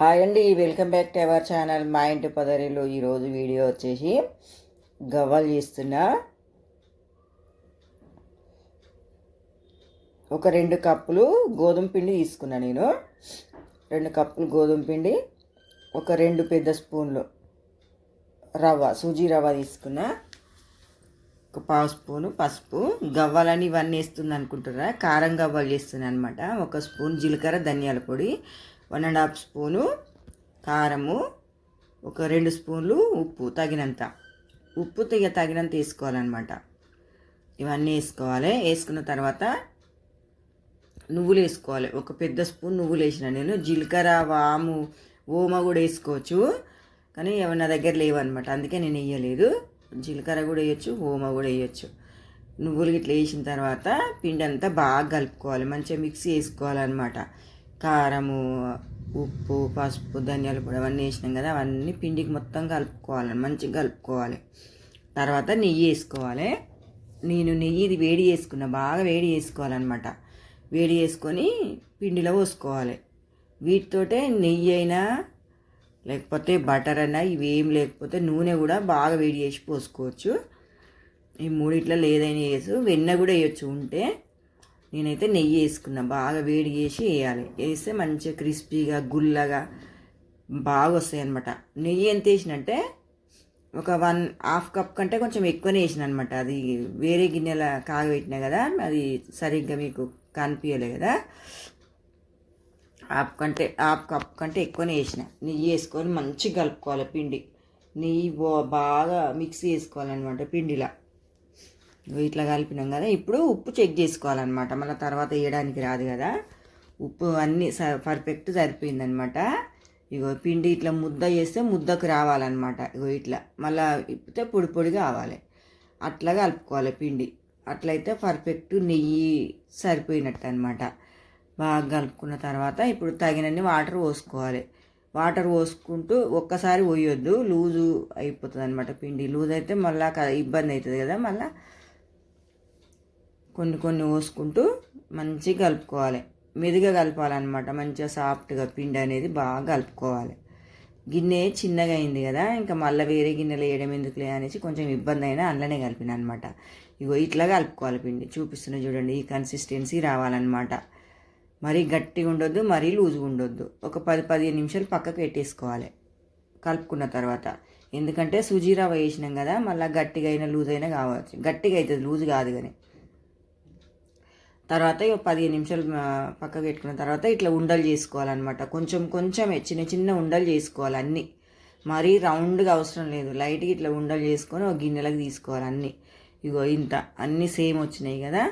Hi అండి welcome back to our channel మా ఇంటి పదరిలో ఈరోజు వీడియో వచ్చేసి గవ్వలు చేస్తున్నా ఒక రెండు కప్పులు గోధుమ పిండి తీసుకున్నా నేను. రెండు కప్పులు గోధుమ పిండి ఒక రెండు పెద్ద స్పూన్లు రవ్వ సూజీ రవ్వ తీసుకున్నా. ఒక పావు స్పూను పసుపు. గవ్వలని ఇవన్నీ వేస్తుంది అనుకుంటున్నారా? కారం గవ్వలు చేస్తున్నాను అనమాట ఒక స్పూన్ జీలకర్ర ధనియాల పొడి వన్ అండ్ హాఫ్ స్పూను కారము ఒక రెండు స్పూన్లు ఉప్పు తగినంత. ఉప్పు తెగ తగినంత వేసుకోవాలన్నమాట. ఇవన్నీ వేసుకోవాలి. వేసుకున్న తర్వాత నువ్వులు వేసుకోవాలి. ఒక పెద్ద స్పూన్ నువ్వులు వేసిన నేను. జీలకర్ర వాము ఓమ కూడా వేసుకోవచ్చు. కానీ అవి నా దగ్గర లేవన్నమాట. అందుకే నేను వేయలేదు. జీలకర్ర కూడా వేయచ్చు ఓమ కూడా వేయచ్చు. నువ్వులు ఇట్లా వేసిన తర్వాత పిండి అంతా బాగా కలుపుకోవాలి. మంచిగా మిక్సీ వేసుకోవాలన్నమాట. కారము ఉప్పు పసుపు ధనియాల పొడి అవన్నీ వేసినాం కదా అవన్నీ పిండికి మొత్తం కలుపుకోవాలి మంచిగా కలుపుకోవాలి. తర్వాత నెయ్యి వేసుకోవాలి. నేను నెయ్యి ఇది వేడి చేసుకున్నా బాగా వేడి చేసుకోవాలన్నమాట. వేడి చేసుకొని పిండిలో పోసుకోవాలి. వీటితోటే నెయ్యి అయినా లేకపోతే బటర్ అయినా ఇవేం లేకపోతే నూనె కూడా బాగా వేడి చేసి పోసుకోవచ్చు. ఈ మూడిట్లో లేదైనా వేసు వెన్న కూడా వేయచ్చు ఉంటే నేనైతే నెయ్యి వేసుకున్నా. బాగా వేడి చేసి వేయాలి. వేస్తే మంచిగా క్రిస్పీగా గుల్లగా బాగా వస్తాయి అనమాట నెయ్యి ఎంత వేసినంటే ఒక వన్ హాఫ్ కప్ కంటే కొంచెం ఎక్కువనే వేసిన అనమాట అది వేరే గిన్నెల కాగబెట్టినా కదా అది సరిగ్గా మీకు కనిపించలే కదా. హాఫ్ కంటే హాఫ్ కప్ కంటే ఎక్కువనే వేసిన. నెయ్యి వేసుకొని మంచిగా కలుపుకోవాలి పిండి. నెయ్యి బాగా మిక్స్ చేసుకోవాలన్నమాట పిండిలా. ఇట్లా కలిపినాం కదా. ఇప్పుడు ఉప్పు చెక్ చేసుకోవాలన్నమాట. మళ్ళీ తర్వాత వేయడానికి రాదు కదా. ఉప్పు అన్నీ స పర్ఫెక్ట్ సరిపోయిందనమాట ఇగో పిండి ఇట్లా ముద్ద చేస్తే ముద్దకు రావాలన్నమాట. ఇగో ఇట్లా. మళ్ళీ ఇప్పితే పొడి పొడి కావాలి. అట్లా కలుపుకోవాలి పిండి. అట్లయితే పర్ఫెక్ట్ నెయ్యి సరిపోయినట్టు అనమాట బాగా కలుపుకున్న తర్వాత ఇప్పుడు తగినన్ని వాటర్ పోసుకోవాలి. వాటర్ పోసుకుంటూ ఒక్కసారి పోయొద్దు. లూజు అయిపోతుంది అనమాట పిండి. లూజ్ అయితే మళ్ళీ ఇబ్బంది అవుతుంది కదా మళ్ళీ కొన్ని కొన్ని పోసుకుంటూ మంచిగా కలుపుకోవాలి. మెదుగా కలపాలన్నమాట. మంచిగా సాఫ్ట్గా పిండి అనేది బాగా కలుపుకోవాలి. గిన్నె చిన్నగా అయింది కదా ఇంకా మళ్ళీ వేరే గిన్నెలు వేయడం ఎందుకులే అనేసి కొంచెం ఇబ్బంది అయినా అందులోనే కలిపిన అనమాట ఇగో ఇట్లా కలుపుకోవాలి పిండి. చూపిస్తున్నా చూడండి ఈ కన్సిస్టెన్సీ రావాలన్నమాట. మరీ గట్టిగా ఉండొద్దు మరీ లూజ్గా ఉండొద్దు. ఒక పది పదిహేను నిమిషాలు పక్కకు పెట్టేసుకోవాలి కలుపుకున్న తర్వాత. ఎందుకంటే సుజీ రవ్వ వేసినాం కదా మళ్ళీ గట్టిగా అయినా లూజ్ అయినా కావచ్చు. గట్టిగా అవుతుంది లూజ్ కాదు కానీ. తర్వాత పదిహేను నిమిషాలు పక్కకు పెట్టుకున్న తర్వాత ఇట్లా ఉండలు చేసుకోవాలన్నమాట. కొంచెం కొంచెమే చిన్న చిన్న ఉండలు చేసుకోవాలి అన్నీ. మరీ రౌండ్గా అవసరం లేదు. లైట్గా ఇట్లా ఉండలు చేసుకొని ఒక గిన్నెలకు తీసుకోవాలి అన్నీ. ఇగో ఇంత. అన్నీ సేమ్ వచ్చినాయి కదా.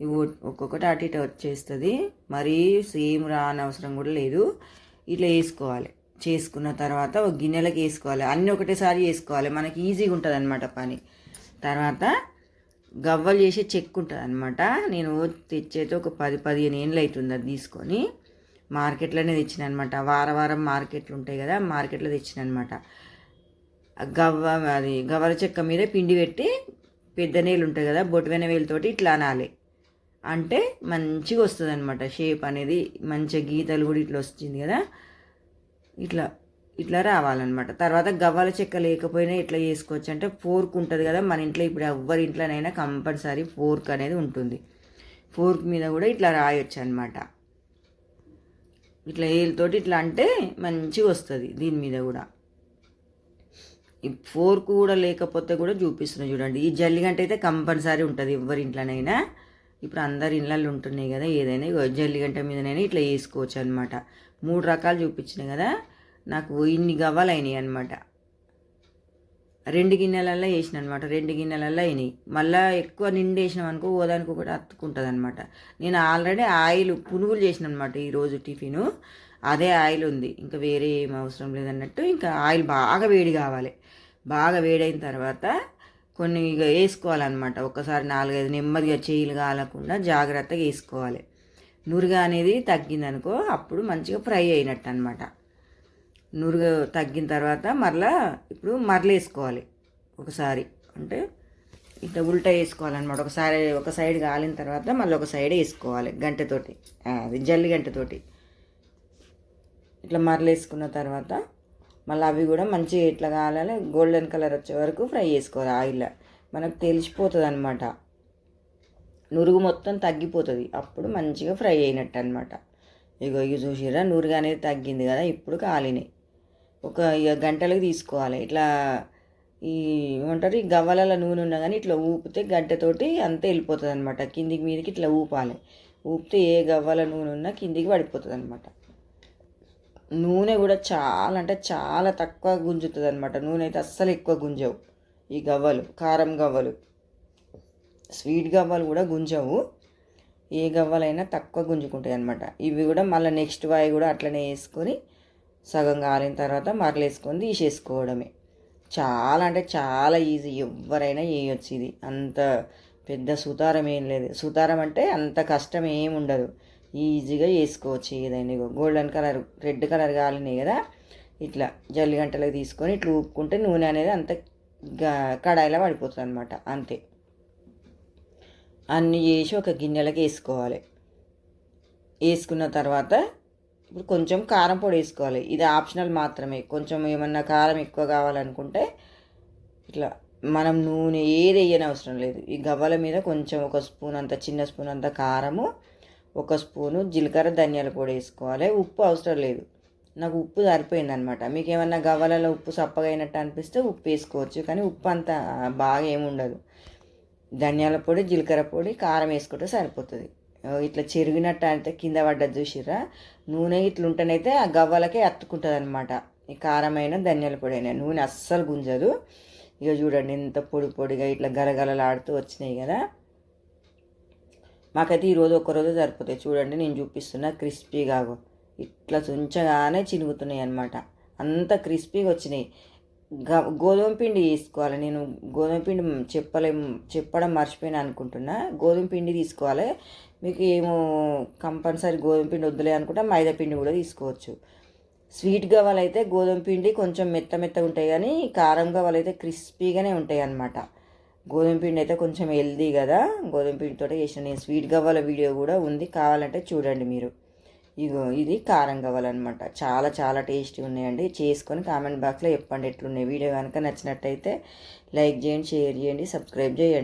ఇవి ఒక్కొక్కటి అటు ఇటు వచ్చేస్తుంది. మరీ సేమ్ రాని అవసరం కూడా లేదు. ఇట్లా వేసుకోవాలి. చేసుకున్న తర్వాత ఒక గిన్నెలకు వేసుకోవాలి. అన్నీ ఒకటేసారి చేసుకోవాలి మనకి ఈజీగా ఉంటుంది అనమాట పని. తర్వాత గవ్వలు చేసే చెక్ ఉంటుంది అనమాట నేను తెచ్చేది ఒక పది పదిహేను ఏళ్ళు అవుతుంది అది తీసుకొని. మార్కెట్లోనే తెచ్చిన అనమాట వారం వారం మార్కెట్లు ఉంటాయి కదా మార్కెట్లో తెచ్చిన అనమాట గవ్వ అది గవ్వల చెక్క మీద పిండి పెట్టి పెద్ద నీళ్ళు ఉంటాయి కదా బొట్టువెన వేలుతోటి ఇట్లా అనాలి. అంటే మంచిగా వస్తుంది అనమాట షేప్ అనేది మంచిగా గీతలు కూడా ఇట్లా వస్తుంది కదా. ఇట్లా ఇట్లా రావాలన్నమాట. తర్వాత గవ్వల చెక్క లేకపోయినా ఇట్లా చేసుకోవచ్చు అంటే ఫోర్క్ ఉంటుంది కదా మన ఇంట్లో ఇప్పుడు ఎవరి ఇంట్లోనైనా కంపల్సరీ ఫోర్క్ అనేది ఉంటుంది. ఫోర్క్ మీద కూడా ఇట్లా రాయొచ్చు అనమాట ఇట్లా ఏళ్ళతోటి ఇట్లా అంటే మంచిగా వస్తుంది దీని మీద కూడా. ఈ ఫోర్క్ కూడా లేకపోతే కూడా చూపిస్తున్నాయి చూడండి. ఈ జల్లిగంట అయితే కంపల్సరీ ఉంటుంది ఎవరి ఇంట్లోనైనా. ఇప్పుడు అందరి ఇళ్ళల్లో ఉంటున్నాయి కదా ఏదైనా జల్లిగంట మీదనైనా ఇట్లా వేసుకోవచ్చు అనమాట మూడు రకాలు చూపించినాయి కదా. నాకు ఇన్ని గవ్వలు అయినాయి అనమాట రెండు గిన్నెలల్లో వేసిన అనమాట రెండు గిన్నెలల్లో అయినాయి. మళ్ళీ ఎక్కువ నిండి వేసినాం అనుకో ఓదానికి ఒకటి అత్తుకుంటుంది అనమాట నేను ఆల్రెడీ ఆయిల్ పునుగులు చేసిన అనమాట ఈరోజు టిఫిను. అదే ఆయిల్ ఉంది. ఇంకా వేరే ఏం అవసరం లేదన్నట్టు ఇంకా ఆయిల్ బాగా వేడి కావాలి. బాగా వేడైన తర్వాత కొన్ని ఇక వేసుకోవాలన్నమాట. ఒకసారి నాలుగైదు నెమ్మదిగా చేయిలు కాలకుండా జాగ్రత్తగా వేసుకోవాలి. నురుగా అనేది తగ్గిందనుకో అప్పుడు మంచిగా ఫ్రై అయినట్టు అనమాట నురుగు తగ్గిన తర్వాత మరలా ఇప్పుడు మరల వేసుకోవాలి ఒకసారి. అంటే ఇట్లా ఉల్టా వేసుకోవాలన్నమాట. ఒకసారి ఒక సైడ్ కాలిన తర్వాత మళ్ళీ ఒక సైడ్ వేసుకోవాలి గంటతోటి. అది జల్లి గంటతోటి. ఇట్లా మరలేసుకున్న తర్వాత మళ్ళీ అవి కూడా మంచిగా ఇట్లా కాలాలి? గోల్డెన్ కలర్ వచ్చే వరకు ఫ్రై చేసుకోవాలి ఆయిల్. మనకు తెలిసిపోతుంది అనమాట నురుగు మొత్తం తగ్గిపోతుంది. అప్పుడు మంచిగా ఫ్రై అయినట్టు అనమాట ఇగో ఇగో చూసిరా నూరుగా అనేది తగ్గింది కదా ఇప్పుడు కాలినాయి. ఒక ఇక గంటలకు తీసుకోవాలి. ఇట్లా ఈ ఏమంటారు? ఈ గవ్వలలో నూనె ఉన్నా కానీ ఇట్లా ఊపితే గంటతోటి అంతా వెళ్ళిపోతుంది అనమాట కిందికి మీదకి ఇట్లా ఊపాలి. ఊపితే ఏ గవ్వల నూనె ఉన్నా కిందికి పడిపోతుంది అనమాట నూనె కూడా చాలా అంటే చాలా తక్కువ గుంజుతుంది అనమాట నూనె అయితే అస్సలు ఎక్కువ గుంజవు. ఈ గవ్వలు కారం గవ్వలు. స్వీట్ గవ్వలు కూడా గుంజవు. ఏ గవ్వలైనా తక్కువ గుంజుకుంటాయి అనమాట ఇవి కూడా మళ్ళీ నెక్స్ట్ వాయి కూడా అట్లనే వేసుకొని సగం కాలిన తర్వాత మరలేసుకొని తీసేసుకోవడమే. చాలా అంటే చాలా ఈజీ. ఎవరైనా చేయొచ్చు ఇది. అంత పెద్ద సుతారం ఏం లేదు. సుతారం అంటే అంత కష్టం ఏం ఉండదు. ఈజీగా చేసుకోవచ్చు ఏదైనా. గోల్డెన్ కలర్ రెడ్ కలర్ కాలినాయి కదా. ఇట్లా జల్లి గంటలకు తీసుకొని ఇట్లా ఊపుకుంటే నూనె అనేది అంత కడాయిలో పడిపోతుంది అనమాట అంతే. అన్నీ చేసి ఒక గిన్నెలకు వేసుకోవాలి. వేసుకున్న తర్వాత ఇప్పుడు కొంచెం కారం పొడి వేసుకోవాలి. ఇది ఆప్షనల్ మాత్రమే. కొంచెం ఏమన్నా కారం ఎక్కువ కావాలనుకుంటే ఇట్లా మనం నూనె ఏది వేయని అవసరం లేదు. ఈ గవ్వల మీద కొంచెం ఒక స్పూన్ అంత చిన్న స్పూన్ అంత కారము ఒక స్పూను జీలకర్ర ధనియాల పొడి వేసుకోవాలి. ఉప్పు అవసరం లేదు. నాకు ఉప్పు సరిపోయింది అనమాట మీకు ఏమన్నా గవ్వలలో ఉప్పు సప్పగా అయినట్టు అనిపిస్తే ఉప్పు వేసుకోవచ్చు. కానీ ఉప్పు అంత బాగా ఏముండదు. ధనియాల పొడి జీలకర్ర పొడి కారం వేసుకుంటే సరిపోతుంది. ఇట్లా చెరిగినట్టు అయితే కింద పడ్డది చూసిరా నూనె ఇట్లా ఉంటేనైతే ఆ గవ్వలకే అత్తుకుంటుంది అనమాట ఈ కారమైన ధనియాల పొడి నూనె అస్సలు గుంజదు. ఇక చూడండి ఎంత పొడి పొడిగా ఇట్లా గలగలలాడుతూ వచ్చినాయి కదా. మాకైతే ఈరోజు ఒక్కరోజు సరిపోతాయి. చూడండి నేను చూపిస్తున్నా క్రిస్పీగా ఇట్లా చుంచగానే చినుగుతున్నాయి అనమాట అంత క్రిస్పీగా వచ్చినాయి. గోధుమ పిండి తీసుకోవాలి. నేను గోధుమ పిండి చెప్పలే చెప్పడం మర్చిపోయినా అనుకుంటున్నా. గోధుమ పిండి తీసుకోవాలి. మీకు ఏమో కంపల్సరీ గోధుమ పిండి వద్దులే అనుకుంటే మైదా పిండి కూడా తీసుకోవచ్చు. స్వీట్ కావాలైతే గోధుమ పిండి కొంచెం మెత్త మెత్తగా ఉంటాయి కానీ కారం కావాలైతే క్రిస్పీగానే ఉంటాయి అన్నమాట. గోధుమ పిండి అయితే కొంచెం హెల్దీ కదా. గోధుమ పిండితో చేసిన. నేను స్వీట్ గవ్వల వీడియో కూడా ఉంది. కావాలంటే చూడండి మీరు. ఇగో ఇది కారం కావాలన్నమాట చాలా చాలా టేస్టీ ఉన్నాయండి. చేసుకొని కామెంట్ బాక్స్లో చెప్పండి ఎట్లున్నాయి. వీడియో కనుక నచ్చినట్టయితే లైక్ చేయండి షేర్ చేయండి సబ్స్క్రైబ్ చేయండి.